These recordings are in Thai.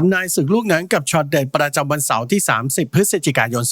ทำนายศึกลูกหนังกับช็อตเด็ดประจำวันเสาร์ที่ 30 พฤศจิกายน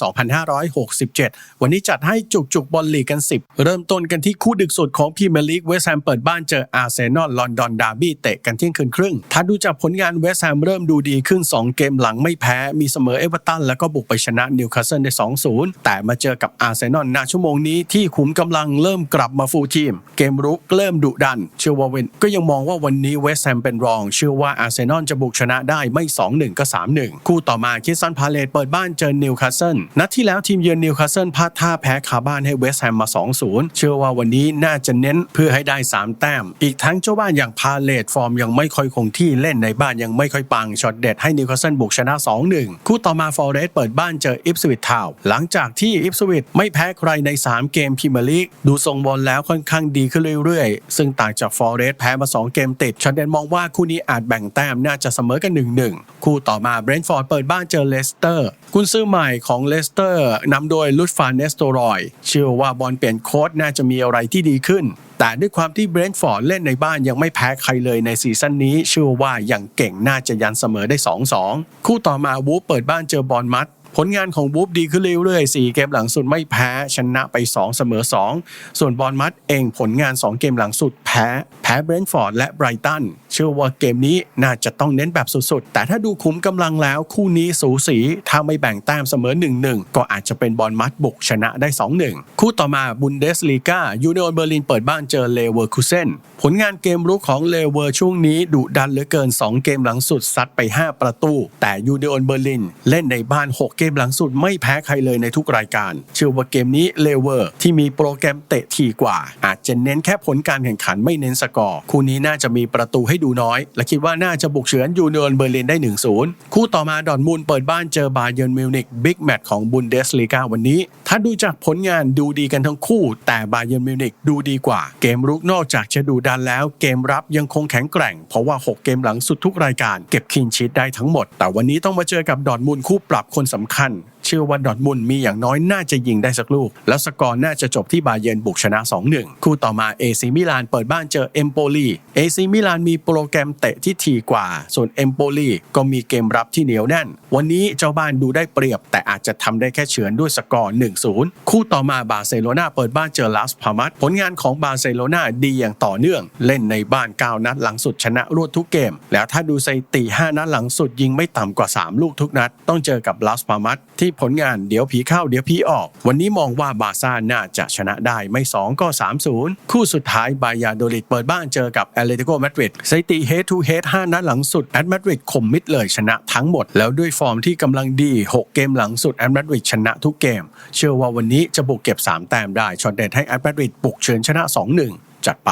2567 วันนี้จัดให้จุกจุกๆบอลลีกกัน 10 เริ่มต้นกันที่คู่ดึกสุดของพรีเมียร์ลีกเวสต์แฮมเปิดบ้านเจออาร์เซนอลลอนดอนดาร์บี้เตะกันเที่ยงคืนครึ่ง ถ้าดูจากผลงานเวสต์แฮมเริ่มดูดีขึ้น 2 เกมหลังไม่แพ้ มีเสมอเอเวอร์ตันแล้วก็บุกไปชนะนิวคาสเซิลได้ 2-0 แต่มาเจอกับอาร์เซนอลณชั่วโมงนี้ที่ขุมกำลังเริ่มกลับมาฟูลทีม เกมรุกเริ่มดุดัน เชื่อว่าเวนก็ยังมองว่าวันนี้เวสต์แฮมเป็นรอง เชื่อว่าอาร์เซนอลจะบุกชนะได้ไม่2-1 ก็ 3-1 คู่ต่อมาคิสซันพาเลตเปิดบ้านเจอนิวคาสเซิลนัดที่แล้วทีมเยือนนิวคาสเซิลพลาดท่าแพ้คาบ้านให้เวสต์แฮมมา 2-0 เชื่อว่าวันนี้น่าจะเน้นเพื่อให้ได้ 3 แต้ม อีกทั้งเจ้าบ้านอย่างพาเลตฟอร์มยังไม่ค่อยคงที่เล่นในบ้านยังไม่ค่อยปังช็อตเด็ดให้นิวคาสเซิลบุกชนะ 2-1 คู่ต่อมาฟอร์เรสเปิดบ้านเจออิฟสวิตทาวหลังจากที่อิฟสวิตไม่แพ้ใครใน 3 เกมพรีเมียร์ลีกดูทรงบอลแล้วค่อนข้างดีขึ้นเรื่อยๆ ซึ่งต่างจากฟอร์เรสแพ้มา 2 เกมติดช็อตเด็ดมองว่าคู่นี้อาจแบ่งแต้มน่าจะเสมอกัน1-1คู่ต่อมาเบรนท์ฟอร์ดเปิดบ้านเจอเลสเตอร์ กุนซื้อใหม่ของเลสเตอร์นำโดยลุดฟานเนสโตรอย เชื่อว่าบอลเปลี่ยนโค้ดน่าจะมีอะไรที่ดีขึ้น แต่ด้วยความที่เบรนท์ฟอร์ดเล่นในบ้านยังไม่แพ้ใครเลยในซีซั่นนี้ เชื่อว่าอย่างเก่งน่าจะยันเสมอได้ 2-2 คู่ต่อมาวูฟเปิดบ้านเจอบอลมัด ผลงานของวูฟดีขึ้นเรื่อยๆ 4 เกมหลังสุดไม่แพ้ชนะไป 2 เสมอ 2 ส่วนบอลมัดเองผลงาน 2 เกมหลังสุดแพ้ แพ้เบรนท์ฟอร์ดและไบรตันเชื่อว่าเกมนี้น่าจะต้องเน้นแบบสุดๆ แต่ถ้าดูคุ้มกำลังแล้วคู่นี้สูสีถ้าไม่แบ่งแต้มเสมอ 1-1 ก็อาจจะเป็นบอลมัดบุกชนะได้ 2-1 คู่ต่อมาบุนเดสลีกายูเน o นเบอร์ลินเปิดบ้านเจอเลเวอร์คูเซนผลงานเกมรุกของเลเวอร์ช่วงนี้ดุดันเหลือเกิน 2 เกมหลังสุดซัดไป 5 ประตู แต่ยูเน o นเบอร์ลินเล่นในบ้าน 6 เกมหลังสุดไม่แพ้ใครเลยในทุกรายการ เชื่อว่าเกมนี้เลเวอร์ที่มีโปรแกรมเตะถี่กว่า อาจจะเน้นแค่ผลการแข่งขันไม่เน้นสกอร์คู่นี้น่าจะมีประตูให้ดูน้อย และคิดว่าน่าจะบุกเฉือนยูเน o นเบอร์ลินได้ 1-0 คู่ต่อมาดอร์ทมุนด์เปิดบ้านเจอบาเยิร์นมิวนิกบิ๊กแมตช์ของบุนเดสลีกาวันนี้ ถ้าดูจากผลงานดูดีกันทั้งคู่ แต่บาเยิร์นมิวนิกดูดีกว่า เกมรุกนอกจากจะดูดันแล้ว เกมรับยังคงแข็งแกร่ง เพราะว่า 6 เกมหลังสุดทุกรายการ เก็บคินชีตได้ทั้งหมด แต่วันนี้ต้องมาเจอกับดอร์ทมุนด์คู่ปรับคนสำคัญ เชื่อว่าดอทมุนมีอย่างน้อยน่าจะยิงได้สักลูก แล้วสกอร์น่าจะจบที่บาเยิร์นบุกชนะ 2-1 คู่ต่อมาเอซีมิลานเปิดบ้านเจอเอมโปลีเอซีมิลานมีโปรแกรมเตะที่ถี่กว่า ส่วนเอมโปลีก็มีเกมรับที่เหนียวแน่น วันนี้เจ้าบ้านดูได้เปรียบ แต่อาจจะทำได้แค่เฉือนด้วยสกอร์ 1-0 คู่ต่อมาบาร์เซโลนาเปิดบ้านเจอลาสพามัสผลงานของบาร์เซโลนาดีอย่างต่อเนื่อง เล่นในบ้าน 9 นัดหลังสุดชนะรวดทุกเกม แล้วถ้าดูสถิติ 5 นัดหลังสุดยิงไม่ต่ำกว่า 3 ลูกทุกนัด ต้องเจอกับลาสพามัสที่ผลงานเดี๋ยวผีเข้าเดี๋ยวผีออก วันนี้มองว่าบาซ่าน่าจะชนะได้ไม่ 2 ก็ 3-0 คู่สุดท้ายบายาโดลิดเปิดบ้านเจอกับแอตเลติโกมาดริดสถิติ head to head 5นัดหลังสุดแอตมาดริดข่มมิดเลยชนะทั้งหมด แล้วด้วยฟอร์มที่กำลังดี 6 เกมหลังสุดแอตมาดริดชนะทุกเกม เชื่อว่าวันนี้จะบุกเก็บ 3 แต้มได้ช็อตเด็ดให้แอตมาดริดบุกเชิญชนะ 2-1 จัดไป